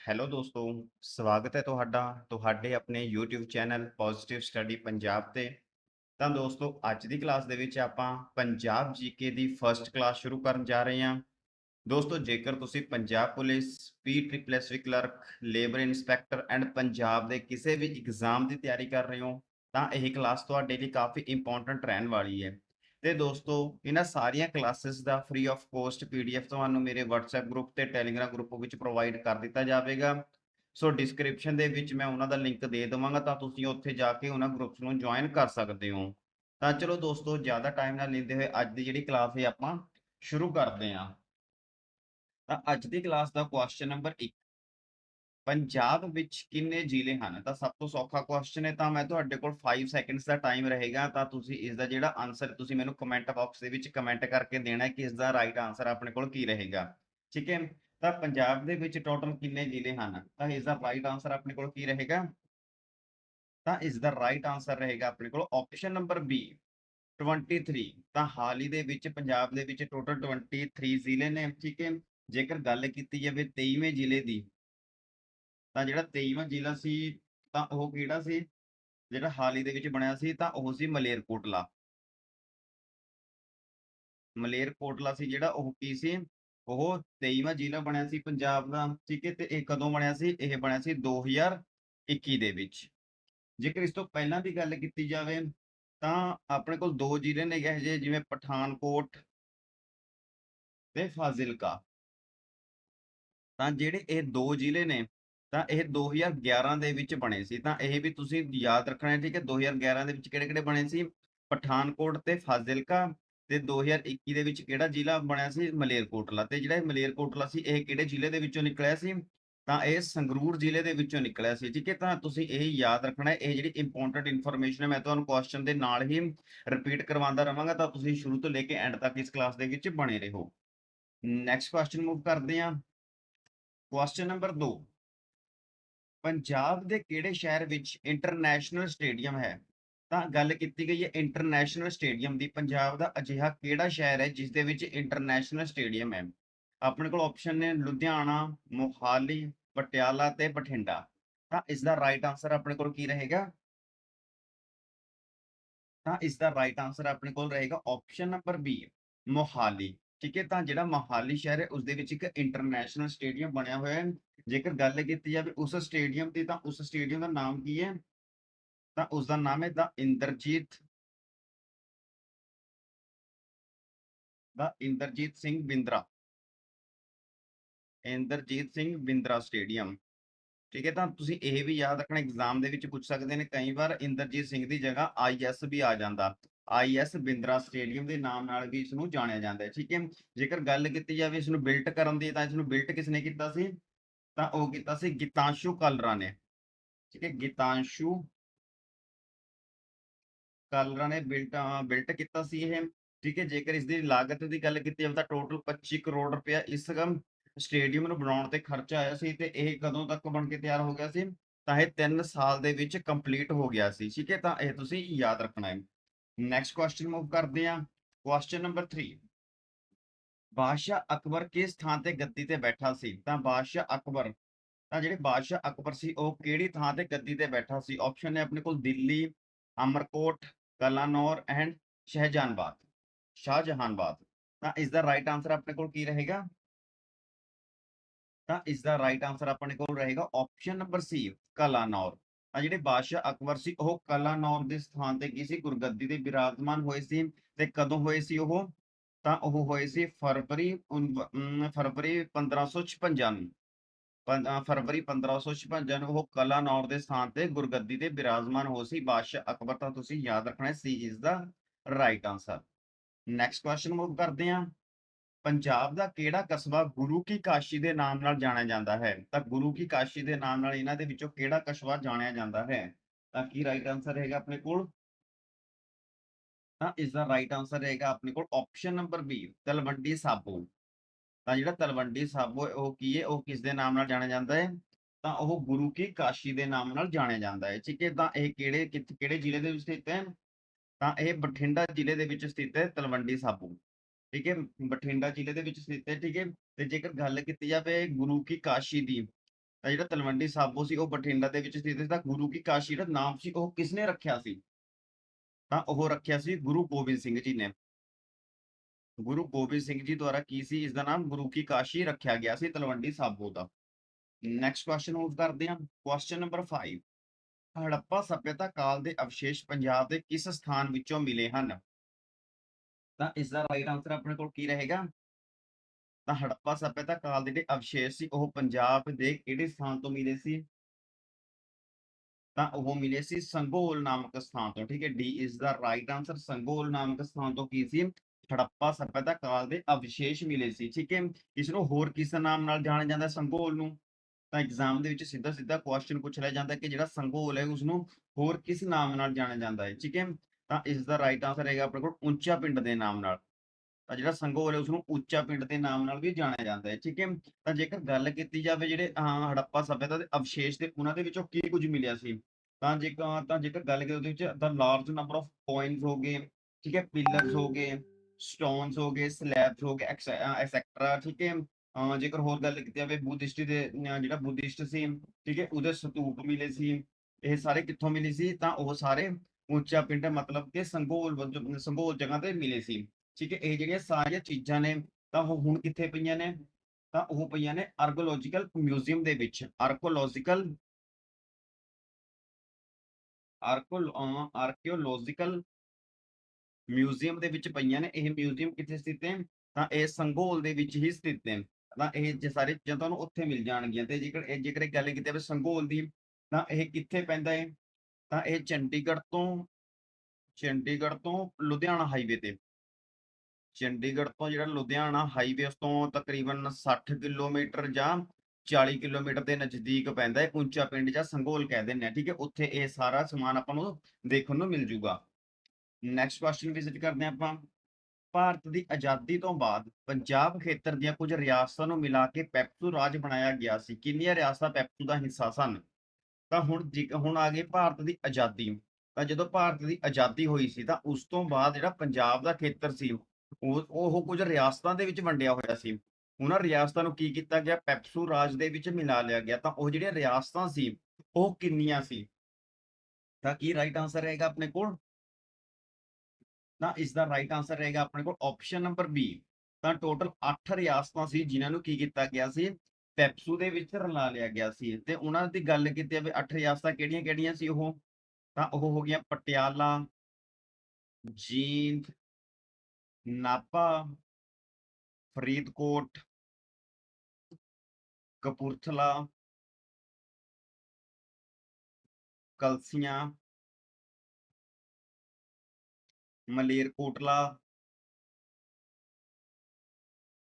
Hello ਦੋਸਤੋ, ਸਵਾਗਤ ਹੈ ਤੁਹਾਡਾ, ਤੁਹਾਡੇ ਆਪਣੇ YouTube channel positive study Punjab ਤੇ। ਤਾਂ ਦੋਸਤੋ, ਅੱਜ ਦੀ ਕਲਾਸ ਦੇ ਵਿੱਚ ਆਪਾਂ ਪੰਜਾਬ ਜੀਕੇ ਦੀ ਫਰਸਟ ਕਲਾਸ ਸ਼ੁਰੂ ਕਰਨ ਜਾ ਰਹੇ ਹਾਂ। ਦੋਸਤੋ, ਜੇਕਰ ਤੁਸੀਂ Punjab police P triple S clerk labour inspector and Punjab ਦੇ ਕਿਸੇ ਵੀ ਐਗਜ਼ਾਮ ਦੀ ਤਿਆਰੀ ਕਰ ਰਹੇ ਹੋ, ਤਾਂ ਇਹ ਕਲਾਸ ਤੁਹਾਡੇ ਲਈ ਕਾਫੀ ਇੰਪੋਰਟੈਂਟ ਰਹਿਣ ਵਾਲੀ ਹੈ। ਤੇ ਦੋਸਤੋ, ਇਹਨਾਂ ਸਾਰੀਆਂ ਕਲਾਸਿਸ ਦਾ ਫ੍ਰੀ ਆਫ ਕੋਸਟ ਪੀਡੀਐਫ ਤੁਹਾਨੂੰ ਮੇਰੇ WhatsApp ਗਰੁੱਪ ਤੇ Telegram ਗਰੁੱਪ ਵਿੱਚ ਪ੍ਰੋਵਾਈਡ ਕਰ ਦਿੱਤਾ ਜਾਵੇਗਾ। ਸੋ ਡਿਸਕ੍ਰਿਪਸ਼ਨ ਦੇ ਵਿੱਚ ਮੈਂ ਉਹਨਾਂ ਦਾ ਲਿੰਕ ਦੇ ਦੇਵਾਂਗਾ ਤਾਂ ਤੁਸੀਂ ਉੱਥੇ ਜਾ ਕੇ ਉਹਨਾਂ ਗਰੁੱਪਸ ਨੂੰ ਜੁਆਇਨ ਕਰ ਸਕਦੇ ਹੋ। ਤਾਂ ਚਲੋ ਦੋਸਤੋ, ਜ਼ਿਆਦਾ ਟਾਈਮ ਨਾ ਲੈਂਦੇ ਹੋਏ ਅੱਜ ਦੀ ਜਿਹੜੀ ਕਲਾਸ ਹੈ ਆਪਾਂ ਸ਼ੁਰੂ ਕਰਦੇ ਹਾਂ। ਤਾਂ ਅੱਜ ਦੀ ਕਲਾਸ ਦਾ ਕੁਐਸਚਨ ਨੰਬਰ 1 ਪੰਜਾਬ ਵਿੱਚ ਕਿੰਨੇ ਜ਼ਿਲ੍ਹੇ ਹਨ? ਤਾਂ ਸਭ ਤੋਂ ਸੌਖਾ ਕੁਐਸਚਨ ਹੈ, ਤਾਂ ਮੈਂ ਤੁਹਾਡੇ ਕੋਲ 5 ਸੈਕਿੰਡਸ ਦਾ ਟਾਈਮ ਰਹੇਗਾ, ਤਾਂ ਤੁਸੀਂ ਇਸ ਦਾ ਜਿਹੜਾ ਆਨਸਰ ਤੁਸੀਂ ਮੈਨੂੰ ਕਮੈਂਟ ਬਾਕਸ ਦੇ ਵਿੱਚ ਕਮੈਂਟ ਕਰਕੇ ਦੇਣਾ ਹੈ ਕਿ ਇਸ ਦਾ ਰਾਈਟ ਆਨਸਰ ਆਪਣੇ ਕੋਲ ਕੀ ਰਹੇਗਾ। ਠੀਕ ਹੈ? ਤਾਂ ਪੰਜਾਬ ਦੇ ਵਿੱਚ ਟੋਟਲ ਕਿੰਨੇ ਜ਼ਿਲ੍ਹੇ ਹਨ? ਤਾਂ ਇਸ ਦਾ ਰਾਈਟ ਆਨਸਰ ਆਪਣੇ ਕੋਲ ਕੀ ਰਹੇਗਾ? ਤਾਂ ਇਸ ਦਾ ਰਾਈਟ ਆਨਸਰ ਰਹੇਗਾ ਆਪਣੇ ਕੋਲ ਆਪਸ਼ਨ ਨੰਬਰ ਬੀ 23 ਤਾਂ ਹਾਲ ਹੀ ਦੇ ਵਿੱਚ ਪੰਜਾਬ ਦੇ ਵਿੱਚ ਟੋਟਲ 23 ਜ਼ਿਲ੍ਹੇ ਨੇ, ਠੀਕ ਹੈ? ਜੇਕਰ ਗੱਲ ਕੀਤੀ ਜਾਵੇ 23ਵੇਂ ਜ਼ਿਲ੍ਹੇ ਦੀ ਤਾਂ ਜਿਹੜਾ 23ਵਾਂ ਜ਼ਿਲ੍ਹਾ ਸੀ, ਤਾਂ ਉਹ ਕਿਹੜਾ ਸੀ? ਜਿਹੜਾ ਹਾਲ ਹੀ ਦੇ ਵਿੱਚ ਬਣਿਆ ਸੀ, ਤਾਂ ਉਹ ਸੀ ਮਲੇਰਕੋਟਲਾ। ਮਲੇਰਕੋਟਲਾ ਸੀ ਜਿਹੜਾ ਉਹ ਕੀ ਸੀ? ਉਹ 23ਵਾਂ ਜ਼ਿਲ੍ਹਾ ਬਣਿਆ ਸੀ ਪੰਜਾਬ ਦਾ, ਠੀਕ ਹੈ, ਤੇ ਇਹ ਕਦੋਂ ਬਣਿਆ ਸੀ? ਇਹ ਬਣਿਆ ਸੀ 2021 ਦੇ ਵਿੱਚ। ਜੇਕਰ ਇਸ ਤੋਂ ਪਹਿਲਾਂ ਦੀ ਗੱਲ ਕੀਤੀ ਜਾਵੇ, ਤਾਂ ਆਪਣੇ ਕੋਲ ਦੋ ਜ਼ਿਲ੍ਹੇ ਨੇ ਇਹ ਜਿਹੇ, ਜਿਵੇਂ ਪਠਾਨਕੋਟ ਤੇ ਫਾਜ਼ਿਲਕਾ। ਤਾਂ ਜਿਹੜੇ ਇਹ ਦੋ ਜ਼ਿਲ੍ਹੇ ਨੇ ਤਾਂ ਇਹ 2011 ਦੇ ਵਿੱਚ ਬਣੇ ਸੀ। ਤਾਂ ਇਹ ਵੀ ਤੁਸੀਂ ਯਾਦ ਰੱਖਣਾ ਹੈ, ਠੀਕ ਹੈ? 2011 ਦੇ ਵਿੱਚ ਕਿਹੜੇ-ਕਿਹੜੇ ਬਣੇ ਸੀ? ਪਠਾਨਕੋਟ ਤੇ ਫਾਜ਼ਿਲਕਾ ਤੇ 2021 ਦੇ ਵਿੱਚ ਕਿਹੜਾ ਜ਼ਿਲ੍ਹਾ ਬਣਿਆ ਸੀ? ਮਲੇਰਕੋਟਲਾ। ਤੇ ਜਿਹੜਾ ਇਹ ਮਲੇਰਕੋਟਲਾ ਸੀ, ਇਹ ਕਿਹੜੇ ਜ਼ਿਲ੍ਹੇ ਦੇ ਵਿੱਚੋਂ ਨਿਕਲਿਆ ਸੀ? ਤਾਂ ਇਹ ਸੰਗਰੂਰ ਜ਼ਿਲ੍ਹੇ ਦੇ ਵਿੱਚੋਂ ਨਿਕਲਿਆ ਸੀ, ਠੀਕ ਹੈ? ਤਾਂ ਤੁਸੀਂ ਇਹ ਯਾਦ ਰੱਖਣਾ ਹੈ, ਇਹ ਜਿਹੜੀ ਇੰਪੋਰਟੈਂਟ ਇਨਫੋਰਮੇਸ਼ਨ ਹੈ, ਮੈਂ ਤੁਹਾਨੂੰ ਕੁਐਸਚਨ ਦੇ ਨਾਲ ਹੀ ਰਿਪੀਟ ਕਰਵਾਉਂਦਾ ਰਵਾਂਗਾ ਤਾਂ ਤੁਸੀਂ ਸ਼ੁਰੂ ਤੋਂ ਲੈ ਕੇ ਐਂਡ ਤੱਕ ਇਸ ਕਲਾਸ ਦੇ ਵਿੱਚ ਬਣੇ ਰਹੋ। ਨੈਕਸਟ ਕੁਐਸਚਨ ਮੂਵ ਕਰਦੇ ਹਾਂ। ਕੁਐਸਚਨ ਨੰਬਰ 2 ਪੰਜਾਬ ਦੇ ਕਿਹੜੇ ਸ਼ਹਿਰ ਵਿੱਚ ਇੰਟਰਨੈਸ਼ਨਲ ਸਟੇਡੀਅਮ ਹੈ? ਤਾਂ ਗੱਲ ਕੀਤੀ ਗਈ ਹੈ ਇੰਟਰਨੈਸ਼ਨਲ ਸਟੇਡੀਅਮ ਦੀ। ਪੰਜਾਬ ਦਾ ਅਜਿਹਾ ਕਿਹੜਾ ਸ਼ਹਿਰ ਹੈ ਜਿਸ ਦੇ ਵਿੱਚ ਇੰਟਰਨੈਸ਼ਨਲ ਸਟੇਡੀਅਮ ਹੈ? ਆਪਣੇ ਕੋਲ ਆਪਸ਼ਨ ਨੇ ਲੁਧਿਆਣਾ, ਮੋਹਾਲੀ, ਪਟਿਆਲਾ ਤੇ ਬਠਿੰਡਾ। ਤਾਂ ਇਸ ਦਾ ਰਾਈਟ ਆਨਸਰ ਆਪਣੇ ਕੋਲ ਕੀ ਰਹੇਗਾ? ਤਾਂ ਇਸ ਦਾ ਰਾਈਟ ਆਨਸਰ ਆਪਣੇ ਕੋਲ ਰਹੇਗਾ ਆਪਸ਼ਨ ਨੰਬਰ ਬੀ ਮੋਹਾਲੀ। ਠੀਕ ਹੈ, ਤਾਂ ਜਿਹੜਾ ਮੋਹਾਲੀ ਸ਼ਹਿਰ ਹੈ ਉਸ ਦੇ ਵਿੱਚ ਇੱਕ ਇੰਟਰਨੈਸ਼ਨਲ ਸਟੇਡੀਅਮ ਬਣਿਆ ਹੋਇਆ ਹੈ। ਜੇਕਰ ਗੱਲ ਕੀਤੀ ਜਾਵੇ ਉਸ ਸਟੇਡੀਅਮ ਦੀ, ਤਾਂ ਉਸ ਸਟੇਡੀਅਮ ਦਾ ਨਾਮ ਕੀ ਹੈ? ਤਾਂ ਉਸ ਦਾ ਨਾਮ ਹੈ ਦਾ ਇੰਦਰਜੀਤ ਦਾ ਇੰਦਰਜੀਤ ਸਿੰਘ ਬਿੰਦਰਾ। ਇੰਦਰਜੀਤ ਸਿੰਘ ਬਿੰਦਰਾ ਸਟੇਡੀਅਮ ਠੀਕ ਹੈ, ਤਾਂ ਤੁਸੀਂ ਇਹ ਵੀ ਯਾਦ ਰੱਖਣਾ ਐਗਜ਼ਾਮ ਦੇ ਵਿੱਚ ਪੁੱਛ ਸਕਦੇ ਨੇ, ਕਈ ਵਾਰ ਇੰਦਰਜੀਤ ਸਿੰਘ ਦੀ ਜਗ੍ਹਾ ਆਈਐਸ ਵੀ ਆ ਜਾਂਦਾ। ਆਈਐਸ ਬਿੰਦਰਾ ਸਟੇਡੀਅਮ ਦੇ ਨਾਮ ਨਾਲ ਵੀ ਇਸ ਨੂੰ ਜਾਣਿਆ ਜਾਂਦਾ ਹੈ, ਠੀਕ ਹੈ। ਜੇਕਰ ਗੱਲ ਕੀਤੀ ਜਾਵੇ ਇਸ ਨੂੰ ਬਿਲਟ ਕਰਨ ਦੀ, ਤਾਂ ਇਸ ਨੂੰ ਬਿਲਟ ਕਿਸ ਨੇ ਕੀਤਾ ਸੀ? ਤਾਂ ਉਹ ਕੀਤਾ ਸੀ ਗਿਤਾਂਸ਼ੂ ਕਲਰਾ ਨੇ ਠੀਕ ਹੈ। ਗਿਤਾਂਸ਼ੂ ਕਲਰਾ ਨੇ ਬਿਲਟ ਬਿਲਟ ਕੀਤਾ ਸੀ ਇਹ, ਠੀਕ ਹੈ। ਜੇਕਰ ਇਸ ਦੀ ਲਾਗਤ ਦੀ ਗੱਲ ਕੀਤੀ ਜਾਵੇ ਤਾਂ ਟੋਟਲ 25 ਕਰੋੜ ਰੁਪਇਆ ਇਸ ਸਟੇਡੀਅਮ ਨੂੰ ਬਣਾਉਣ ਤੇ ਖਰਚਾ ਆਇਆ ਸੀ ਤੇ ਇਹ ਕਦੋਂ ਤੱਕ ਬਣ ਕੇ ਤਿਆਰ ਹੋ ਗਿਆ ਸੀ? ਤਾਂ ਇਹ 3 ਸਾਲ ਦੇ ਵਿੱਚ ਕੰਪਲੀਟ ਹੋ ਗਿਆ ਸੀ, ਠੀਕ ਹੈ। ਤਾਂ ਇਹ ਤੁਸੀਂ ਯਾਦ ਰੱਖਣਾ ਹੈ। ਨੈਕਸਟ ਕੁਐਸਚਨ ਮੂਵ ਕਰਦੇ ਹਾਂ। ਕੁਐਸਚਨ ਨੰਬਰ 3 ਬਾਦਸ਼ਾਹ ਅਕਬਰ ਕਿਸ ਥਾਂ ਤੇ ਗੱਦੀ ਤੇ ਬੈਠਾ ਸੀ? ਤਾਂ ਬਾਦਸ਼ਾਹ ਅਕਬਰ। ਤਾਂ ਜਿਹੜੇ ਬਾਦਸ਼ਾਹ ਅਕਬਰ ਸੀ, ਉਹ ਕਿਹੜੀ ਥਾਂ ਤੇ ਗੱਦੀ ਤੇ ਬੈਠਾ ਸੀ? ਆਪਸ਼ਨ ਨੇ ਆਪਣੇ ਕੋਲ ਦਿੱਲੀ, ਅਮਰਕੋਟ, ਕਲਾਨੌਰ ਐਂਡ ਸ਼ਹਿਜਾਨਬਾਦ, ਸ਼ਾਹਜਹਾਨਬਾਦ। ਤਾਂ ਇਸ ਦਾ ਰਾਈਟ ਆਨਸਰ ਆਪਣੇ ਕੋਲ ਕੀ ਰਹੇਗਾ? ਤਾਂ ਇਸ ਦਾ ਰਾਈਟ ਆਨਸਰ ਆਪਣੇ ਕੋਲ ਰਹੇਗਾ ਆਪਸ਼ਨ ਨੰਬਰ ਸੀ ਕਲਾਨੌਰ। ਤਾਂ ਜਿਹੜੇ ਬਾਦਸ਼ਾਹ ਅਕਬਰ ਸੀ, ਉਹ ਕਲਾਨੌਰ ਦੇ ਸਥਾਨ ਤੇ ਕੀ ਸੀ? ਗੁਰਗੱਦੀ ਦੇ ਬਿਰਾਜਮਾਨ ਹੋਏ ਸੀ ਤੇ ਕਦੋਂ ਹੋਏ ਸੀ ਉਹ? ਤਾਂ ਉਹ ਹੋਏ ਸੀ ਫਰਵਰੀ ਫਰਵਰੀ 1556 ਨੂੰ। ਫਰਵਰੀ 1556 ਨੂੰ ਉਹ ਕਲਾਨੌਰ ਦੇ ਸਥਾਨ ਤੇ ਗੁਰਗੱਦੀ ਤੇ ਬਿਰਾਜਮਾਨ ਹੋ ਸੀ। ਬਾਦਸ਼ਾਹ ਅਕਬਰ, ਤਾਂ ਤੁਸੀਂ ਯਾਦ ਰੱਖਣਾ ਸੀ ਇਸ ਦਾ right answer next question move ਕਰਦੇ ਹਾਂ। ਪੰਜਾਬ ਦਾ ਕਿਹੜਾ ਕਸਬਾ ਗੁਰੂ ਕੀ ਕਾਸ਼ੀ ਦੇ ਨਾਮ ਨਾਲ ਜਾਣਿਆ ਜਾਂਦਾ ਹੈ? ਤਾਂ ਗੁਰੂ ਕੀ ਕਾਸ਼ੀ ਦੇ ਨਾਮ ਨਾਲ ਇਹਨਾਂ ਦੇ ਵਿੱਚੋਂ ਕਿਹੜਾ ਕਸਬਾ ਜਾਣਿਆ ਜਾਂਦਾ ਹੈ? ਤਾਂ ਕੀ ਰਾਈਟ ਆਨਸਰ ਹੈਗਾ ਆਪਣੇ ਕੋਲ? ਤਾਂ ਇਸ ਦਾ ਰਾਈਟ ਆਨਸਰ ਰਹੇਗਾ ਆਪਣੇ ਕੋਲ option number B Talwandi Sabo. ਤਾਂ ਜਿਹੜਾ ਤਲਵੰਡੀ ਸਾਬੋ ਹੈ, ਉਹ ਕੀ ਹੈ? ਉਹ ਕਿਸ ਦੇ ਨਾਮ ਨਾਲ ਜਾਣਿਆ ਜਾਂਦਾ ਹੈ? ਤਾਂ ਉਹ ਗੁਰੂ ਕੀ ਕਾਸ਼ੀ ਦੇ ਨਾਮ ਨਾਲ ਜਾਣਿਆ ਜਾਂਦਾ ਹੈ, ਠੀਕ ਹੈ? ਤਾਂ ਇਹ ਕਿਹੜੇ ਕਿਹੜੇ ਜ਼ਿਲ੍ਹੇ ਦੇ ਵਿੱਚ ਸਥਿਤ ਹੈ? ਤਾਂ ਇਹ ਬਠਿੰਡਾ ਜ਼ਿਲ੍ਹੇ ਦੇ ਵਿੱਚ ਸਥਿਤ ਹੈ, ਤਲਵੰਡੀ ਸਾਬੋ। ਠੀਕ ਹੈ, ਬਠਿੰਡਾ ਜ਼ਿਲ੍ਹੇ ਦੇ ਵਿੱਚ ਸਥਿਤ ਹੈ, ਠੀਕ ਹੈ, ਤੇ ਜੇਕਰ ਗੱਲ ਕੀਤੀ ਜਾਵੇ ਗੁਰੂ ਕੀ ਕਾਸ਼ੀ ਦੀ, ਤਾਂ ਜਿਹੜਾ ਤਲਵੰਡੀ ਸਾਬੋ ਸੀ, ਉਹ ਬਠਿੰਡਾ ਦੇ ਵਿੱਚ ਸਥਿਤ ਸੀ ਤਾਂ ਗੁਰੂ ਕੀ ਕਾਸ਼ੀ ਜਿਹੜਾ ਨਾਮ ਸੀ, ਉਹ ਕਿਸਨੇ ਰੱਖਿਆ ਸੀ? ਤਾਂ ਉਹ ਰੱਖਿਆ ਸੀ ਗੁਰੂ ਗੋਬਿੰਦ ਸਿੰਘ ਜੀ ਨੇ। ਗੁਰੂ ਗੋਬਿੰਦ ਸਿੰਘ ਜੀ ਦੁਆਰਾ ਕੀ ਸੀ ਇਸ ਦਾ ਨਾਮ ਗੁਰੂ ਕੀ ਕਾਸ਼ੀ ਰੱਖਿਆ ਗਿਆ ਸੀ, ਤਲਵੰਡੀ ਸਾਬੋ ਦਾ। ਨੈਕਸਟ ਕੁਐਸਚਨ ਮੂਵ ਕਰਦੇ ਹਾਂ ਕੁਐਸਚਨ ਨੰਬਰ 5 ਹੜੱਪਾ ਸਭਿਅਤਾ ਕਾਲ ਦੇ ਅਵਸ਼ੇਸ਼ ਪੰਜਾਬ ਦੇ ਕਿਸ ਸਥਾਨ ਵਿੱਚੋਂ ਮਿਲੇ ਹਨ? ਤਾਂ ਇਸ ਦਾ ਰਾਈਟ ਆਨਸਰ ਆਪਣੇ ਕੋਲ ਕੀ ਰਹੇਗਾ? ਤਾਂ ਹੜੱਪਾ ਸਭਿਅਤਾ ਕਾਲ ਦੇ ਜਿਹੜੇ ਅਵਸ਼ੇਸ਼ ਸੀ, ਉਹ ਪੰਜਾਬ ਦੇ ਕਿਹੜੇ ਸਥਾਨ ਤੋਂ ਮਿਲੇ ਸੀ? ਤਾਂ ਉਹ ਮਿਲੇ ਸੀ ਸੰਗੋਲ ਨਾਮਕ ਸਥਾਨ ਤੋਂ, ਠੀਕ ਹੈ? ਡੀ ਇਸ ਦਾ ਰਾਈਟ ਆਨਸਰ ਸੰਗੋਲ ਨਾਮਕ ਸਥਾਨ ਤੋਂ ਕੀ ਸੀ? ਹੜੱਪਾ ਸਭਿਅਤਾ ਕਾਲ ਦੇ ਅਵਸ਼ੇਸ਼ ਮਿਲੇ ਸੀ, ਠੀਕ ਹੈ? ਇਸ ਨੂੰ ਹੋਰ ਕਿਸ ਨਾਮ ਨਾਲ ਜਾਣਿਆ ਜਾਂਦਾ ਸੰਗੋਲ ਨੂੰ? ਤਾਂ ਐਗਜ਼ਾਮ ਦੇ ਵਿੱਚ ਸਿੱਧਾ ਸਿੱਧਾ ਕੁਐਸਚਨ ਪੁੱਛ ਲਿਆ ਜਾਂਦਾ ਕਿ ਜਿਹੜਾ ਸੰਗੋਲ ਹੈ ਉਸ ਨੂੰ ਹੋਰ ਕਿਸ ਨਾਮ ਨਾਲ ਜਾਣਿਆ ਜਾਂਦਾ ਹੈ, ਠੀਕ ਹੈ? ਤਾਂ ਇਸ ਦਾ ਰਾਈਟ ਆਨਸਰ ਹੈਗਾ ਆਪਣੇ ਕੋਲ ਉੱਚਾ ਪਿੰਡ ਦੇ ਨਾਮ ਨਾਲ। ਤਾਂ ਜਿਹੜਾ ਸੰਗੋਲ ਹੈ ਉਸ ਨੂੰ ਉੱਚਾ ਪਿੰਡ ਦੇ ਨਾਮ ਨਾਲ ਵੀ ਜਾਣਿਆ ਜਾਂਦਾ ਹੈ ਠੀਕ ਹੈ? ਤਾਂ ਜੇਕਰ ਗੱਲ ਕੀਤੀ ਜਾਵੇ ਜਿਹੜੇ ਅਹ, ਹੜੱਪਾ ਸਭਿਅਤਾ ਦੇ ਅਵਸ਼ੇਸ਼ ਦੇ ਉਹਨਾਂ ਦੇ ਵਿੱਚੋਂ ਕੀ ਕੁਝ ਮਿਲਿਆ ਸੀ? ਤਾਂ ਜੇਕਰ ਤਾਂ ਜੇਕਰ ਗੱਲ ਕਰੀਏ ਉਹਦੇ ਵਿੱਚ the large number of coins ਹੋ ਗਏ ਠੀਕ ਹੈ? ਪਿਲਰਸ ਹੋ ਗਏ ਸਟੋਨਸ ਹੋ ਗਏ ਸਲੈਬਸ ਹੋ ਗਏ ਐਕਸੈਕਟਰਾ ਠੀਕ ਹੈ? ਜੇਕਰ ਹੋਰ ਗੱਲ ਕੀਤੀ ਜਾਵੇ ਬੁੱਧਿਸਟ ਦੇ ਜਿਹੜਾ ਬੁੱਧਿਸਟ ਸੀ ਠੀਕ ਹੈ? ਉਹਦੇ ਸਤੂਪ ਮਿਲੇ ਸੀ ਇਹ ਸਾਰੇ ਕਿੱਥੋਂ ਮਿਲੇ ਸੀ? ਤਾਂ ਉਹ ਸਾਰੇ ਉੱਚਾ ਪਿੰਡ ਮਤਲਬ ਕਿ ਸੰਗੋਲ ਸੰਗੋਲ ਜਗ੍ਹਾ ਤੇ ਮਿਲੇ ਸੀ। ਠੀਕ ਹੈ, ਇਹ ਜਿਹੜੀਆਂ ਸਾਰੀਆਂ ਚੀਜ਼ਾਂ ਨੇ, ਤਾਂ ਉਹ ਹੁਣ ਕਿੱਥੇ ਪਈਆਂ ਨੇ? ਤਾਂ ਉਹ ਪਈਆਂ ਨੇ ਆਰਕੋਲੋਜੀਕਲ ਮਿਊਜ਼ੀਅਮ ਦੇ ਵਿੱਚ। ਆਰਕੋਲੋਜੀਕਲ ਆਰਕੋ ਆਰਕੀਓਲੋਜੀਕਲ ਮਿਊਜ਼ੀਅਮ ਦੇ ਵਿੱਚ ਪਈਆਂ ਨੇ। ਇਹ ਮਿਊਜ਼ੀਅਮ ਕਿੱਥੇ ਸਥਿਤ ਹੈ? ਤਾਂ ਇਹ ਸੰਗੋਲ ਦੇ ਵਿੱਚ ਹੀ ਸਥਿਤ ਹੈ। ਤਾਂ ਇਹ ਜੇ ਸਾਰੇ ਚੀਜ਼ਾਂ ਤੁਹਾਨੂੰ ਉੱਥੇ ਮਿਲ ਜਾਣਗੀਆਂ ਤੇ ਜੇਕਰ, ਇਹ ਜੇਕਰ ਇਹ ਗੱਲ ਕੀਤੀ ਜਾਵੇ ਸੰਗੋਲ ਦੀ, ਤਾਂ ਇਹ ਕਿੱਥੇ ਪੈਂਦਾ ਹੈ? ਤਾਂ ਇਹ ਚੰਡੀਗੜ੍ਹ ਤੋਂ ਚੰਡੀਗੜ੍ਹ ਤੋਂ ਲੁਧਿਆਣਾ ਹਾਈਵੇ ਤੇ। ਚੰਡੀਗੜ੍ਹ ਤੋਂ ਜਿਹੜਾ ਲੁਧਿਆਣਾ ਹਾਈਵੇ ਉਸ ਤੋਂ ਤਕਰੀਬਨ 60 ਕਿਲੋਮੀਟਰ ਜਾਂ 40 ਕਿਲੋਮੀਟਰ ਦੇ ਨਜ਼ਦੀਕ ਪੈਂਦਾ ਹੈ, ਉੱਚਾ ਪਿੰਡ ਜਾਂ ਸੰਗੋਲ ਕਹਿ ਦਿੰਦੇ ਆ ਠੀਕ ਹੈ? ਉੱਥੇ ਇਹ ਸਾਰਾ ਸਮਾਨ ਆਪਾਂ ਨੂੰ ਦੇਖਣ ਨੂੰ ਮਿਲ ਜੂਗਾ। ਨੈਕਸਟ ਕੁਐਸਚਨ ਵਿਜ਼ਿਟ ਕਰਦੇ ਹਾਂ ਆਪਾਂ। ਭਾਰਤ ਦੀ ਆਜ਼ਾਦੀ ਤੋਂ ਬਾਅਦ ਪੰਜਾਬ ਖੇਤਰ ਦੀਆਂ ਕੁਝ ਰਿਆਸਤਾਂ ਨੂੰ ਮਿਲਾ ਕੇ ਪੈਪਸੂ ਰਾਜ ਬਣਾਇਆ ਗਿਆ ਸੀ। ਕਿੰਨੀਆਂ ਰਿਆਸਤਾਂ ਪੈਪਸੂ ਦਾ ਹਿੱਸਾ ਸਨ? ਤਾਂ ਹੁਣ ਜੇ- ਹੁਣ ਆ ਗਏ ਭਾਰਤ ਦੀ ਆਜ਼ਾਦੀ। ਤਾਂ ਜਦੋਂ ਭਾਰਤ ਦੀ ਆਜ਼ਾਦੀ ਹੋਈ ਸੀ ਤਾਂ ਉਸ ਤੋਂ ਬਾਅਦ ਜਿਹੜਾ ਪੰਜਾਬ ਦਾ ਖੇਤਰ ਸੀ, ਉਹ ਉਹ ਕੁਝ ਰਿਆਸਤਾਂ ਦੇ ਵਿੱਚ ਵੰਡਿਆ ਹੋਇਆ ਸੀ। ਉਹਨਾਂ ਰਿਆਸਤਾਂ ਨੂੰ ਕੀ ਕੀਤਾ ਗਿਆ? ਪੈਪਸੂ ਰਾਜ ਦੇ ਵਿੱਚ ਮਿਲਾ ਲਿਆ ਗਿਆ। ਤਾਂ ਉਹ ਜਿਹੜੀਆਂ ਰਿਆਸਤਾਂ ਸੀ, ਉਹ ਕਿੰਨੀਆਂ ਸੀ? ਤਾਂ ਕੀ ਰਾਈਟ ਆਨਸਰ ਰਹੇਗਾ ਆਪਣੇ ਕੋਲ? ਤਾਂ ਇਸ ਦਾ ਰਾਈਟ ਆਨਸਰ ਰਹੇਗਾ ਆਪਣੇ ਕੋਲ ਆਪਸ਼ਨ ਨੰਬਰ ਬੀ ਤਾਂ ਟੋਟਲ 8 ਰਿਆਸਤਾਂ ਸੀ, ਜਿਨ੍ਹਾਂ ਨੂੰ ਕੀ ਕੀਤਾ ਗਿਆ ਸੀ? ਪੈਪਸੂ ਦੇ ਵਿੱਚ ਰਲਾ ਲਿਆ ਗਿਆ ਸੀ ਤੇ ਉਹਨਾਂ ਦੀ ਗੱਲ ਕੀਤੀ ਜਾਵੇ ਅੱਠ ਰਿਆਸਤਾਂ ਕਿਹੜੀਆਂ ਕਿਹੜੀਆਂ ਸੀ ਉਹ? ਤਾਂ ਉਹ ਹੋ ਗਈਆਂ ਪਟਿਆਲਾ, ਜੀਂਦ, ਨਾਭਾ, ਫਰੀਦਕੋਟ, ਕਪੂਰਥਲਾ, ਕਲਸੀਆਂ, ਮਲੇਰਕੋਟਲਾ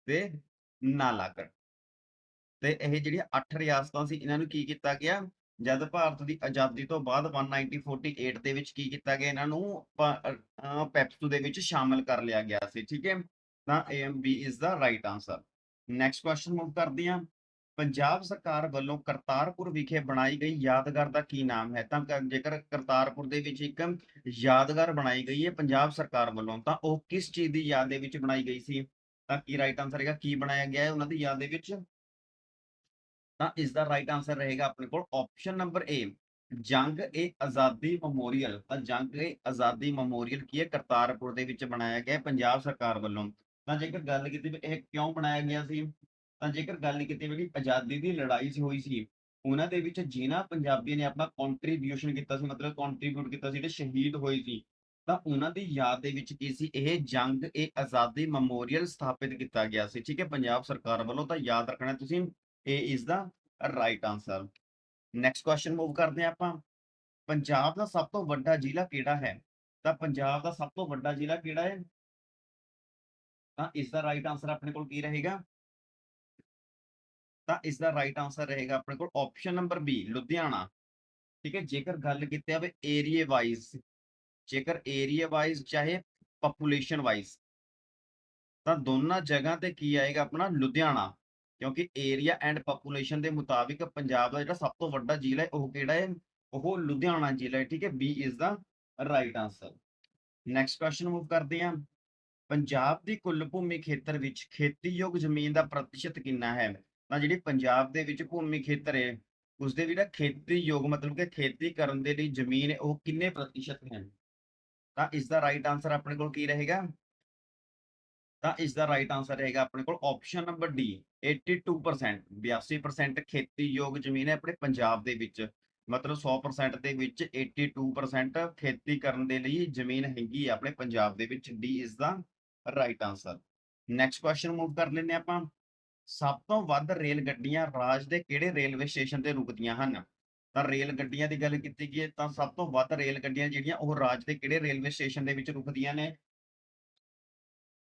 ਤੇ ਨਾਲਾਗੜ ਤੇ ਇਹ ਜਿਹੜੀਆਂ 8 ਰਿਆਸਤਾਂ ਸੀ, ਇਹਨਾਂ ਨੂੰ ਕੀ ਕੀਤਾ ਗਿਆ? ਜਦ ਭਾਰਤ ਦੀ ਆਜ਼ਾਦੀ ਤੋਂ ਬਾਅਦ 1948 ਦੇ ਵਿੱਚ ਕੀ ਕੀਤਾ ਗਿਆ? ਇਹਨਾਂ ਨੂੰ ਪੈਪਸੂ ਦੇ ਵਿੱਚ ਸ਼ਾਮਲ ਕਰ ਲਿਆ ਗਿਆ ਸੀ, ਠੀਕ ਹੈ? ਤਾਂ AM is the right answer next question move ਕਰਦੇ ਹਾਂ। ਪੰਜਾਬ ਸਰਕਾਰ ਵੱਲੋਂ ਕਰਤਾਰਪੁਰ ਵਿਖੇ ਬਣਾਈ ਗਈ ਯਾਦਗਾਰ ਦਾ ਕੀ ਨਾਮ ਹੈ? ਤਾਂ ਜੇਕਰ ਕਰਤਾਰਪੁਰ ਦੇ ਵਿੱਚ ਇੱਕ ਯਾਦਗਾਰ ਬਣਾਈ ਗਈ ਹੈ ਪੰਜਾਬ ਸਰਕਾਰ ਵੱਲੋਂ, ਤਾਂ ਉਹ ਕਿਸ ਚੀਜ਼ ਦੀ ਯਾਦ ਦੇ ਵਿੱਚ ਬਣਾਈ ਗਈ ਸੀ? ਤਾਂ ਕੀ ਰਾਈਟ ਆਨਸਰ ਹੈਗਾ? ਕੀ ਬਣਾਇਆ ਗਿਆ ਹੈ ਉਹਨਾਂ ਦੀ ਯਾਦ ਦੇ ਵਿੱਚ? ਤਾਂ ਇਸ ਦਾ ਰਾਈਟ ਆਨਸਰ ਰਹੇਗਾ ਆਪਣੇ ਕੋਲ ਆਪਸ਼ਨ ਨੰਬਰ ਏ ਜੰਗ ਏ ਆਜ਼ਾਦੀ ਮੈਮੋਰੀਅਲ ਤਾਂ ਜੰਗ ਏ ਆਜ਼ਾਦੀ ਮੈਮੋਰੀਅਲ ਕੀ ਹੈ? ਕਰਤਾਰਪੁਰ ਦੇ ਵਿੱਚ ਬਣਾਇਆ ਗਿਆ ਪੰਜਾਬ ਸਰਕਾਰ ਵੱਲੋਂ। ਤਾਂ ਜੇਕਰ ਗੱਲ ਕੀਤੀ ਵੀ ਇਹ ਕਿਉਂ ਬਣਾਇਆ ਗਿਆ ਸੀ? ਤਾਂ ਜੇਕਰ ਗੱਲ ਕੀਤੀ ਵੀ ਆਜ਼ਾਦੀ ਦੀ ਲੜਾਈ ਸੀ ਹੋਈ ਸੀ, ਉਹਨਾਂ ਦੇ ਵਿੱਚ ਜਿਨ੍ਹਾਂ ਪੰਜਾਬੀਆਂ ਨੇ ਆਪਣਾ ਕੰਟਰੀਬਿਊਸ਼ਨ ਕੀਤਾ ਸੀ, ਮਤਲਬ ਕੰਟਰੀਬਿਊਟ ਕੀਤਾ ਸੀ, ਜਿਹੜੇ ਸ਼ਹੀਦ ਹੋਏ ਸੀ, ਤਾਂ ਉਹਨਾਂ ਦੀ ਯਾਦ ਦੇ ਵਿੱਚ ਕੀ ਸੀ? ਇਹ ਜੰਗ ਏ ਆਜ਼ਾਦੀ ਮੈਮੋਰੀਅਲ ਸਥਾਪਿਤ ਕੀਤਾ ਗਿਆ ਸੀ। ਠੀਕ ਹੈ, ਪੰਜਾਬ ਸਰਕਾਰ ਵੱਲੋਂ ਤਾਂ ਯਾਦ ਰੱਖਣਾ ਤੁਸੀਂ। ਇਹ is the right answer next question move ਕਰਦੇ ਹਾਂ ਆਪਾਂ। ਪੰਜਾਬ ਦਾ ਸਭ ਤੋਂ ਵੱਡਾ ਜ਼ਿਲ੍ਹਾ ਕਿਹੜਾ ਹੈ? ਤਾਂ ਪੰਜਾਬ ਦਾ ਸਭ ਤੋਂ ਵੱਡਾ ਜ਼ਿਲ੍ਹਾ ਕਿਹੜਾ ਹੈ? ਤਾਂ ਇਸ ਦਾ ਰਾਈਟ ਆਨਸਰ ਆਪਣੇ ਕੋਲ ਕੀ ਰਹੇਗਾ? ਤਾਂ ਇਸ ਦਾ ਰਾਈਟ ਆਨਸਰ ਰਹੇਗਾ ਆਪਣੇ ਕੋਲ ਆਪਸ਼ਨ ਨੰਬਰ ਬੀ ਲੁਧਿਆਣਾ। ਠੀਕ ਹੈ, ਜੇਕਰ ਗੱਲ ਕੀਤੀ ਜਾਵੇ ਏਰੀਏ ਵਾਈਜ਼ ਜੇਕਰ ਏਰੀਆ ਵਾਈਜ਼ ਚਾਹੇ ਪੋਪੂਲੇਸ਼ਨ ਵਾਈਜ਼ ਤਾਂ ਦੋਨਾਂ ਜਗ੍ਹਾ ਤੇ ਕੀ ਆਏਗਾ ਆਪਣਾ? ਲੁਧਿਆਣਾ। ਕਿਉਂਕਿ ਏਰੀਆ ਐਂਡ ਪੋਪੂਲੇਸ਼ਨ ਦੇ ਮੁਤਾਬਿਕ ਪੰਜਾਬ ਦਾ ਜਿਹੜਾ ਸਭ ਤੋਂ ਵੱਡਾ ਜ਼ਿਲ੍ਹਾ ਹੈ, ਉਹ ਕਿਹੜਾ ਹੈ? ਉਹ ਲੁਧਿਆਣਾ ਜ਼ਿਲ੍ਹਾ ਹੈ, ਠੀਕ ਹੈ? B is the right answer next question move ਕਰਦੇ ਹਾਂ। ਪੰਜਾਬ ਦੀ ਕੁੱਲ ਭੂਮੀ ਖੇਤਰ ਵਿੱਚ ਖੇਤੀਯੋਗ ਜ਼ਮੀਨ ਦਾ ਪ੍ਰਤੀਸ਼ਤ ਕਿੰਨਾ ਹੈ? ਤਾਂ ਜਿਹੜੀ ਪੰਜਾਬ ਦੇ ਵਿੱਚ ਭੂਮੀ ਖੇਤਰ ਹੈ, ਉਸਦੇ ਜਿਹੜਾ ਖੇਤੀਯੋਗ ਮਤਲਬ ਕਿ ਖੇਤੀ ਕਰਨ ਦੇ ਲਈ ਜ਼ਮੀਨ ਹੈ, ਉਹ ਕਿੰਨੇ ਪ੍ਰਤੀਸ਼ਤ ਹੈ ਤਾਂ ਇਸ ਦਾ ਰਾਈਟ ਆਨਸਰ ਆਪਣੇ ਕੋਲ ਕੀ ਰਹੇਗਾ? ਤਾਂ ਇਸ ਦਾ ਰਾਈਟ ਆਨਸਰ ਹੈਗਾ ਆਪਣੇ ਕੋਲ ਆਪਸ਼ਨ ਨੰਬਰ ਡੀ 82% 82% ਖੇਤੀਯੋਗ ਜ਼ਮੀਨ ਹੈ ਆਪਣੇ ਪੰਜਾਬ ਦੇ ਵਿੱਚ। ਮਤਲਬ 100% ਦੇ ਵਿੱਚ 82% ਖੇਤੀ ਕਰਨ ਦੇ ਲਈ ਜ਼ਮੀਨ ਹੈਗੀ ਹੈ ਆਪਣੇ ਪੰਜਾਬ ਦੇ ਵਿੱਚ। ਡੀ ਇਸ ਦਾ right answer next question move ਕਰ ਲੈਂਦੇ ਹਾਂ ਆਪਾਂ। ਸਭ ਤੋਂ ਵੱਧ ਰੇਲ ਗੱਡੀਆਂ ਰਾਜ ਦੇ ਕਿਹੜੇ ਰੇਲਵੇ ਸਟੇਸ਼ਨ ਤੇ ਰੁਕਦੀਆਂ ਹਨ? ਤਾਂ ਰੇਲ ਗੱਡੀਆਂ ਦੀ ਗੱਲ ਕੀਤੀ ਗਈ ਤਾਂ ਸਭ ਤੋਂ ਵੱਧ ਰੇਲ ਗੱਡੀਆਂ ਜਿਹੜੀਆਂ ਉਹ ਰਾਜ ਦੇ ਕਿਹੜੇ ਰੇਲਵੇ ਸਟੇਸ਼ਨ ਦੇ ਵਿੱਚ ਰੁਕਦੀਆਂ ਨੇ?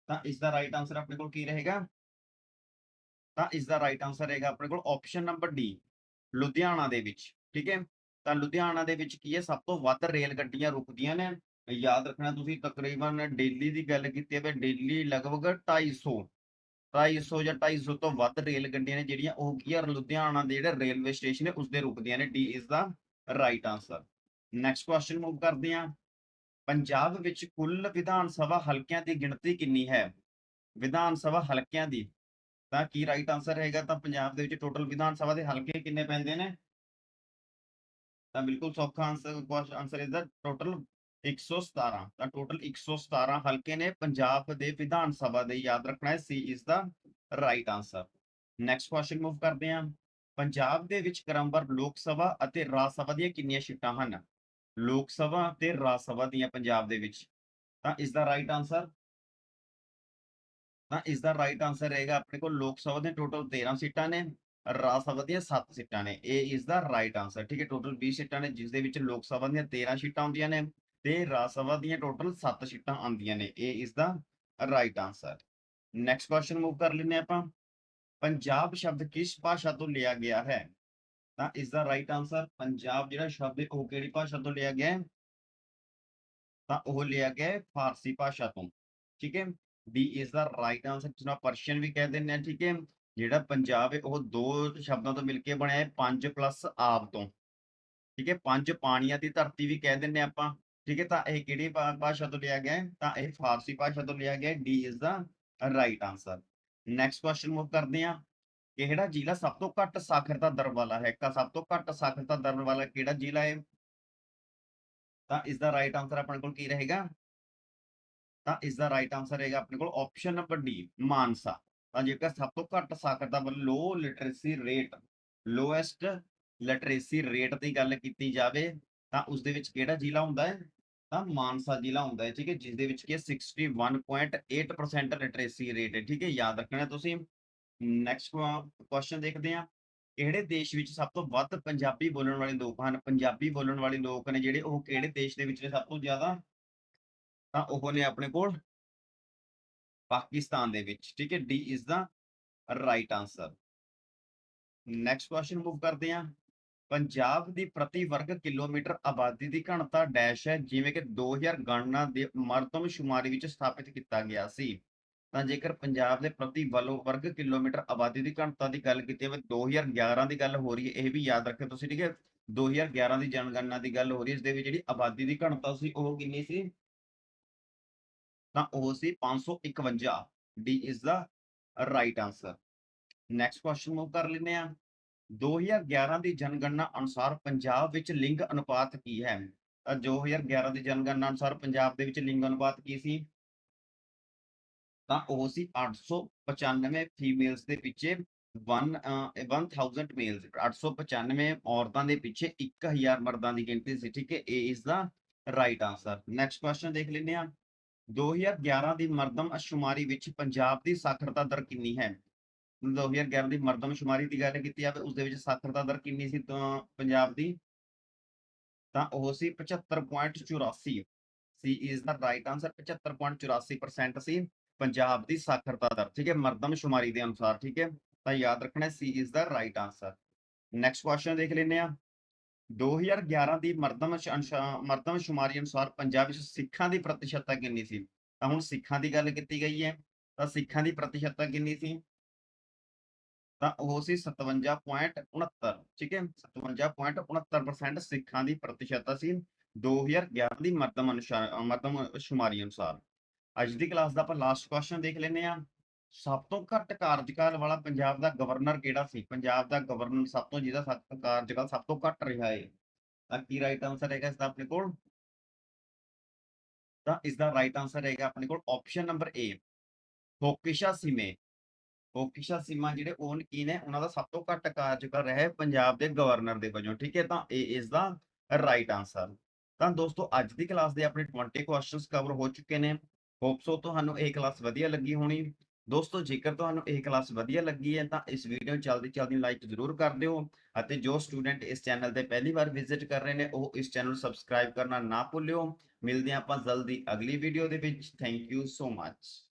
ਤਾਂ ਇਸ ਦਾ ਰਾਈਟ ਆਨਸਰ ਆਪਣੇ ਕੋਲ ਕੀ ਰਹੇਗਾ? ਤਾਂ ਇਸ ਦਾ ਰਾਈਟ ਆਨਸਰ ਰਹੇਗਾ ਆਪਣੇ ਕੋਲ ਆਪਸ਼ਨ ਨੰਬਰ ਡੀ ਲੁਧਿਆਣਾ ਦੇ ਵਿੱਚ, ਠੀਕ ਹੈ? ਤਾਂ ਲੁਧਿਆਣਾ ਦੇ ਵਿੱਚ ਕੀ ਹੈ? ਸਭ ਤੋਂ ਵੱਧ ਰੇਲ ਗੱਡੀਆਂ ਰੁਕਦੀਆਂ ਨੇ। ਯਾਦ ਰੱਖਣਾ ਤੁਸੀਂ ਤਕਰੀਬਨ ਡੇਲੀ ਦੀ ਗੱਲ ਕੀਤੀ ਹੈ ਡੇਲੀ ਲਗਭਗ 250 250 ਜਾਂ 250 ਤੋਂ ਵੱਧ ਰੇਲ ਗੱਡੀਆਂ ਨੇ ਜਿਹੜੀਆਂ ਉਹ ਕੀ ਆ ਲੁਧਿਆਣਾ ਦੇ ਜਿਹੜੇ ਰੇਲਵੇ ਸਟੇਸ਼ਨ ਨੇ, ਉਸਦੇ ਰੁਕਦੀਆਂ ਨੇ। ਡੀ ਇਸ ਦਾ right answer next question move ਕਰਦੇ ਹਾਂ। ਪੰਜਾਬ ਵਿੱਚ ਕੁੱਲ ਵਿਧਾਨ ਸਭਾ ਹਲਕਿਆਂ ਦੀ ਗਿਣਤੀ ਕਿੰਨੀ ਹੈ? ਵਿਧਾਨ ਸਭਾ ਹਲਕਿਆਂ ਦੀ। ਤਾਂ ਕੀ ਰਾਈਟ ਆਨਸਰ ਹੈਗਾ ਤਾਂ ਪੰਜਾਬ ਦੇ ਵਿੱਚ ਟੋਟਲ ਵਿਧਾਨ ਸਭਾ ਦੇ ਹਲਕੇ ਕਿੰਨੇ ਪੈਂਦੇ ਨੇ? ਤਾਂ ਬਿਲਕੁਲ ਸੌਖਾ answer question answer is the total 117 ਤਾਂ ਟੋਟਲ 117 ਹਲਕੇ ਨੇ ਪੰਜਾਬ ਦੇ ਵਿਧਾਨ ਸਭਾ ਦੇ, ਯਾਦ ਰੱਖਣਾ ਹੈ, ਸੀ ਇਸ ਦਾ right answer next question move ਕਰਦੇ ਹਾਂ। ਪੰਜਾਬ ਦੇ ਵਿੱਚ ਕ੍ਰਮਵਾਰ ਲੋਕ ਸਭਾ ਅਤੇ ਰਾਜ ਸਭਾ ਦੀਆਂ ਕਿੰਨੀਆਂ ਸੀਟਾਂ ਹਨ? ਲੋਕ ਸਭਾ ਤੇ ਰਾਜ ਸਭਾ ਦੀਆਂ ਪੰਜਾਬ ਦੇ ਵਿੱਚ। ਤਾਂ ਇਸ ਦਾ ਰਾਈਟ ਆਨਸਰ ਤਾਂ ਇਸ ਦਾ ਰਾਈਟ ਆਨਸਰ ਰਹੇਗਾ ਆਪਣੇ ਕੋਲ ਲੋਕ ਸਭਾ ਦੇ ਟੋਟਲ 13 ਸੀਟਾਂ ਨੇ, ਰਾਜ ਸਭਾ ਦੀਆਂ 7 ਸੀਟਾਂ ਨੇ। ਇਹ ਇਸ ਦਾ ਰਾਈਟ ਆਨਸਰ ਠੀਕ ਹੈ ਟੋਟਲ 20 ਸੀਟਾਂ ਨੇ ਜਿਸ ਦੇ ਵਿੱਚ ਲੋਕ ਸਭਾ ਦੀਆਂ 13 ਸੀਟਾਂ ਆਉਂਦੀਆਂ ਨੇ ਤੇ ਰਾਜ ਸਭਾ ਦੀਆਂ ਟੋਟਲ 7 ਸੀਟਾਂ ਆਉਂਦੀਆਂ ਨੇ। ਇਹ is the right answer next question move ਕਰ ਲੈਂਦੇ ਆਪਾਂ। ਪੰਜਾਬ ਸ਼ਬਦ ਕਿਸ ਭਾਸ਼ਾ ਤੋਂ ਲਿਆ ਗਿਆ ਹੈ? ਤਾਂ ਇਸ ਦਾ ਰਾਈਟ ਆਨਸਰ ਪੰਜਾਬ ਜਿਹੜਾ ਸ਼ਬਦ ਹੈ ਉਹ ਕਿਹੜੀ ਭਾਸ਼ਾ ਤੋਂ ਲਿਆ ਗਿਆ ਹੈ? ਤਾਂ ਉਹ ਲਿਆ ਗਿਆ ਹੈ ਫਾਰਸੀ ਭਾਸ਼ਾ ਤੋਂ, ਠੀਕ ਹੈ? ਡੀ ਇਸ ਦਾ ਰਾਈਟ ਆਨਸਰ ਜਿਹਨੂੰ ਪਰਸ਼ੀਅਨ ਵੀ ਕਹਿ ਦਿੰਦੇ ਆ ਠੀਕ ਹੈ? ਜਿਹੜਾ ਪੰਜਾਬ ਹੈ, ਉਹ ਦੋ ਸ਼ਬਦਾਂ ਤੋਂ ਮਿਲ ਕੇ ਬਣਿਆ ਹੈ, ਪੰਜ ਪਲੱਸ ਆਪ ਤੋਂ, ਠੀਕ ਹੈ? ਪੰਜ ਪਾਣੀਆਂ ਦੀ ਧਰਤੀ ਵੀ ਕਹਿ ਦਿੰਦੇ ਆਪਾਂ, ਠੀਕ ਹੈ? ਤਾਂ ਇਹ ਕਿਹੜੀ ਭਾਸ਼ਾ ਤੋਂ ਲਿਆ ਗਿਆ ਹੈ? ਤਾਂ ਇਹ ਫਾਰਸੀ ਭਾਸ਼ਾ ਤੋਂ ਲਿਆ ਗਿਆ ਹੈ D is the right answer next question move ਕਰਦੇ ਹਾਂ। ਕਿਹੜਾ ਜ਼ਿਲ੍ਹਾ ਸਭ ਤੋਂ ਘੱਟ ਸਾਖਰਤਾ ਦਰ ਵਾਲਾ ਹੈ? ਤਾਂ ਸਭ ਤੋਂ ਘੱਟ ਸਾਖਰਤਾ ਦਰ ਵਾਲਾ ਕਿਹੜਾ ਜ਼ਿਲ੍ਹਾ ਹੈ? ਤਾਂ ਇਸ ਦਾ ਰਾਈਟ ਆਨਸਰ ਆਪਣੇ ਕੋਲ ਕੀ ਰਹੇਗਾ? ਤਾਂ ਇਸ ਦਾ ਰਾਈਟ ਆਨਸਰ ਰਹੇਗਾ ਆਪਣੇ ਕੋਲ ਆਪਸ਼ਨ ਨੰਬਰ ਡੀ ਮਾਨਸਾ। ਤਾਂ ਜੇਕਰ ਸਭ ਤੋਂ ਘੱਟ ਸਾਖਰਤਾ ਵੱਲ low literacy rate lowest literacy rate ਦੀ ਗੱਲ ਕੀਤੀ ਜਾਵੇ, ਤਾਂ ਉਸ ਦੇ ਵਿੱਚ ਕਿਹੜਾ ਜ਼ਿਲ੍ਹਾ ਹੁੰਦਾ ਹੈ? ਤਾਂ ਮਾਨਸਾ ਜ਼ਿਲ੍ਹਾ ਹੁੰਦਾ ਹੈ, ਠੀਕ ਹੈ ਜਿਸ ਦੇ ਵਿੱਚ ਕੀ 61.8% ਲਿਟਰੇਸੀ ਰੇਟ ਹੈ, ਠੀਕ ਹੈ, ਯਾਦ ਰੱਖਣਾ ਤੁਸੀਂ। ਨੈਕਸਟ ਕੁਐਸਚਨ ਦੇਖਦੇ ਹਾਂ। ਕਿਹੜੇ ਦੇਸ਼ ਵਿੱਚ ਸਭ ਤੋਂ ਵੱਧ ਪੰਜਾਬੀ ਬੋਲਣ ਵਾਲੇ ਲੋਕ ਹਨ? ਪੰਜਾਬੀ ਬੋਲਣ ਵਾਲੇ ਲੋਕ ਨੇ ਜਿਹੜੇ ਉਹ ਕਿਹੜੇ ਦੇਸ਼ ਦੇ ਵਿੱਚ ਨੇ ਸਭ ਤੋਂ ਜ਼ਿਆਦਾ? ਤਾਂ ਉਹ ਨੇ ਆਪਣੇ ਕੋਲ ਪਾਕਿਸਤਾਨ ਦੇ ਵਿੱਚ। ਠੀਕ ਹੈ D is the right answer next question move ਕਰਦੇ ਹਾਂ। ਪੰਜਾਬ ਦੀ ਪ੍ਰਤੀ ਵਰਗ ਕਿਲੋਮੀਟਰ ਆਬਾਦੀ ਦੀ ਘਣਤਾ ਡੈਸ਼ ਹੈ, ਜਿਵੇਂ ਕਿ 2000 ਗਣਨਾ ਦੇ ਮਰਦਮਸ਼ੁਮਾਰੀ ਵਿੱਚ ਸਥਾਪਿਤ ਕੀਤਾ ਗਿਆ ਸੀ। ਤਾਂ ਜੇਕਰ ਪੰਜਾਬ ਦੇ ਪ੍ਰਤੀ ਵੱਲੋਂ ਵਰਗ ਕਿਲੋਮੀਟਰ ਆਬਾਦੀ ਦੀ ਘਣਤਾ ਦੀ ਗੱਲ ਕੀਤੀ ਜਾਵੇ 2011 ਦੀ ਗੱਲ ਹੋ ਰਹੀ ਹੈ, ਇਹ ਵੀ ਯਾਦ ਰੱਖਿਓ ਤੁਸੀਂ, ਠੀਕ ਹੈ? 2011 ਦੀ ਜਨਗਣਨਾ ਦੀ ਗੱਲ ਹੋ ਰਹੀ ਹੈ, ਇਸ ਦੇ ਵਿੱਚ ਜਿਹੜੀ ਆਬਾਦੀ ਦੀ ਘਣਤਾ ਸੀ, ਉਹ ਕਿੰਨੀ ਸੀ? ਤਾਂ ਉਹ ਸੀ 551 D is the right answer next question move ਕਰ ਲੈਂਦੇ ਆ 2011 ਦੀ ਜਨਗਣਨਾ ਅਨੁਸਾਰ ਪੰਜਾਬ ਵਿੱਚ ਲਿੰਗ ਅਨੁਪਾਤ ਕੀ ਹੈ? ਤਾਂ 2011 ਦੀ ਜਨਗਣਨਾ ਅਨੁਸਾਰ ਪੰਜਾਬ ਦੇ ਵਿੱਚ ਲਿੰਗ ਅਨੁਪਾਤ ਕੀ ਸੀ? ਤਾਂ ਉਹ ਸੀ 895 ਫੀਮੇਲਸ ਦੇ ਪਿੱਛੇ 1 1000 ਮੇਲਸ 895 ਔਰਤਾਂ ਦੇ ਪਿੱਛੇ 1000 ਮਰਦਾਂ ਦੀ ਗਿਣਤੀ ਸੀ, ਠੀਕ ਹੈ? ਇਹ is the right answer next question ਦੇਖ ਲੈਂਦੇ ਆ 2011 ਦੀ ਮਰਦਮਸ਼ੁਮਾਰੀ ਵਿੱਚ ਪੰਜਾਬ ਦੀ ਸਾਖਰਤਾ ਦਰ ਕਿੰਨੀ ਹੈ? 2011 ਦੀ ਮਰਦਮਸ਼ੁਮਾਰੀ ਦੀ ਗੱਲ ਕੀਤੀ ਜਾਵੇ ਉਸ ਦੇ ਵਿੱਚ ਸਾਖਰਤਾ ਦਰ ਕਿੰਨੀ ਸੀ, ਤਾਂ ਪੰਜਾਬ ਦੀ? ਤਾਂ ਉਹ C 75.84 C is the right answer 75.84% ਸੀ। ਪੰਜਾਬ ਦੀ ਸਾਖਰਤਾ ਦਰ ਠੀਕ ਹੈ ਮਰਦਮਸ਼ੁਮਾਰੀ ਦੇ ਅਨੁਸਾਰ, ਠੀਕ ਹੈ, ਤਾਂ ਯਾਦ ਰੱਖਣਾ C is the right answer next question ਦੇਖ ਲੈਂਦੇ ਆ 2011 ਦੀ ਮਰਦਮ ਮਰਦਮਸ਼ੁਮਾਰੀ ਅਨੁਸਾਰ ਪੰਜਾਬ ਵਿੱਚ ਸਿੱਖਾਂ ਦੀ ਪ੍ਰਤੀਸ਼ਤਤਾ ਕਿੰਨੀ ਸੀ? ਤਾਂ ਹੁਣ ਸਿੱਖਾਂ ਦੀ ਗੱਲ ਕੀਤੀ ਗਈ ਹੈ, ਤਾਂ ਸਿੱਖਾਂ ਦੀ ਪ੍ਰਤੀਸ਼ਤਤਾ ਕਿੰਨੀ ਸੀ? ਤਾਂ ਉਹ ਸੀ 57.69 ਠੀਕ ਹੈ 57.69% ਸਿੱਖਾਂ ਦੀ ਪ੍ਰਤੀਸ਼ਤਤਾ ਸੀ। 2011 ਦੀ ਮਰਦਮ ਅਨੁਸਾਰ ਮਰਦਮ ਸ਼ੁਮਾਰੀ ਅਨੁਸਾਰ। ਅੱਜ ਦੀ ਕਲਾਸ ਦਾ ਆਪਾਂ ਲਾਸਟ ਕੁਐਸਚਨ ਦੇਖ ਲੈਂਦੇ ਆ ਸਭ ਤੋਂ ਘੱਟ ਕਾਰਜਕਾਲ ਵਾਲਾ ਪੰਜਾਬ ਦਾ ਗਵਰਨਰ ਕਿਹੜਾ ਸੀ? ਪੰਜਾਬ ਦਾ ਗਵਰਨਰ ਸਭ ਤੋਂ ਜਿਹਦਾ ਸਭ ਕਾਰਜਕਾਲ ਸਭ ਤੋਂ ਘੱਟ ਰਿਹਾ ਹੈ। ਤਾਂ ਕੀ ਰਾਈਟ ਆਨਸਰ ਹੈਗਾ ਇਸ ਦਾ ਆਪਣੇ ਕੋਲ? ਤਾਂ ਇਸ ਦਾ ਰਾਈਟ ਆਨਸਰ ਹੈਗਾ ਆਪਣੇ ਕੋਲ ਆਪਸ਼ਨ ਨੰਬਰ ਏ ਹੋਕਿਸ਼ਾ ਸਿਮੇ। ਹੋਕਿਸ਼ਾ ਸਿਮਾ ਜਿਹੜੇ ਉਹ ਕੀ ਨੇ? ਉਹਨਾਂ ਦਾ ਸਭ ਤੋਂ ਘੱਟ ਕਾਰਜਕਾਲ ਰਿਹਾ ਪੰਜਾਬ ਦੇ ਗਵਰਨਰ ਦੇ ਵਜੋਂ, ਠੀਕ ਹੈ? ਤਾਂ ਇਹ ਇਸ ਦਾ ਰਾਈਟ ਆਨਸਰ ਤਾਂ ਦੋਸਤੋ ਅੱਜ ਦੀ ਕਲਾਸ ਦੇ ਆਪਣੇ 20 ਕੁਐਸਚਨਸ ਕਵਰ ਹੋ ਚੁੱਕੇ ਨੇ। ਹੋਪ ਸੋ ਤੁਹਾਨੂੰ ਇਹ ਕਲਾਸ ਵਧੀਆ ਲੱਗੀ ਹੋਣੀ। ਦੋਸਤੋ, ਜੇਕਰ ਤੁਹਾਨੂੰ ਇਹ ਕਲਾਸ ਵਧੀਆ ਲੱਗੀ ਹੈ, ਤਾਂ ਇਸ ਵੀਡੀਓ ਨੂੰ ਜਲਦੀ ਜਲਦੀ ਲਾਈਕ ਜ਼ਰੂਰ ਕਰ ਦਿਓ ਅਤੇ ਜੋ ਸਟੂਡੈਂਟ ਇਸ ਚੈਨਲ ਤੇ ਪਹਿਲੀ ਵਾਰ ਵਿਜ਼ਿਟ ਕਰ ਰਹੇ ਨੇ, ਉਹ ਇਸ ਚੈਨਲ ਨੂੰ ਸਬਸਕ੍ਰਾਈਬ ਕਰਨਾ ਨਾ ਭੁੱਲਿਓ। ਮਿਲਦੇ ਹਾਂ ਆਪਾਂ ਜਲਦੀ ਅਗਲੀ ਵੀਡੀਓ ਦੇ ਵਿੱਚ। Thank you so much